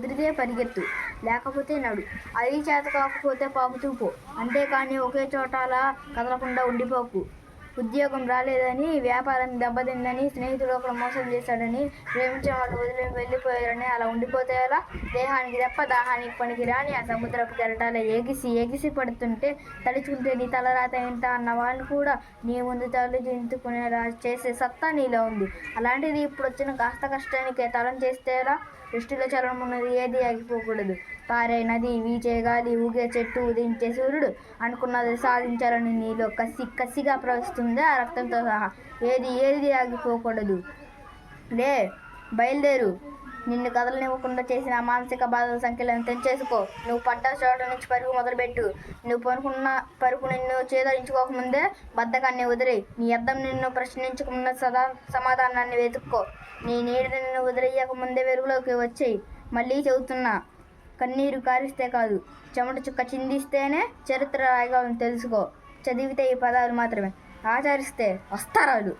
కుదిరితే పరిగెత్తు. లేకపోతే నడు. అది చేత కాకపోతే పాకుతూ పో. అంతేకాని ఒకే చోట అలా కదలకుండా ఉండిపోకు. ఉద్యోగం రాలేదని వ్యాపారం దెబ్బతిందని స్నేహితుడు ఒకరు మోసం చేశాడని ప్రేమించిన వాళ్ళు వదిలి వెళ్ళిపోయారని అలా ఉండిపోతే ఎలా? దేహానికి తప్ప దాహానికి పనికి రాని ఆ సముద్రపు కెరటాల ఎగిసి ఎగిసి పడుతుంటే తలుచుకుంటే నీ తలరాత ఎంత అన్న వాళ్ళు కూడా నీ ముందు తలదించుకునేలా చేసే సత్తా నీలో ఉంది. అలాంటిది ఇప్పుడు వచ్చిన కాస్త కష్టానికి తలం చేస్తే ఎలా? దృష్టిలో చలనం ఉన్నది ఏది ఆగిపోకూడదు. పారే నది వీచే గాలి ఊగే చెట్టు ఉదయించే సూర్యుడు అనుకున్నది సాధించాలని నీలో కసి కసిగా ప్రవహిస్తుంది ఆ రక్తంతో సహా ఏది ఏది ఆగిపోకూడదు. లే బయలుదేరు. నిన్ను కదలనివ్వకుండా చేసిన మానసిక బాధల సంఖ్యలను తెంచేసుకో. నువ్వు పడ్డ చోట నుంచి పరుగు మొదలుపెట్టు. నువ్వు పనుకున్న పరుగు నిన్ను చేదరించుకోకముందే బద్దకాన్ని వదిలే నీ అద్దం నిన్ను ప్రశ్నించకముందే సదా సమాధానాన్ని వెతుక్కో. నీ నీడ నిన్ను వదిలేయక ముందే వెలుగులోకి వచ్చేయి. మళ్ళీ చెబుతున్నా కన్నీరు కారిస్తే కాదు. చెమట చుక్క చిందిస్తేనే చరిత్ర రాయగలను తెలుసుకో. చదివితే ఈ పదాలు మాత్రమే. ఆచరిస్తే వస్తారాలు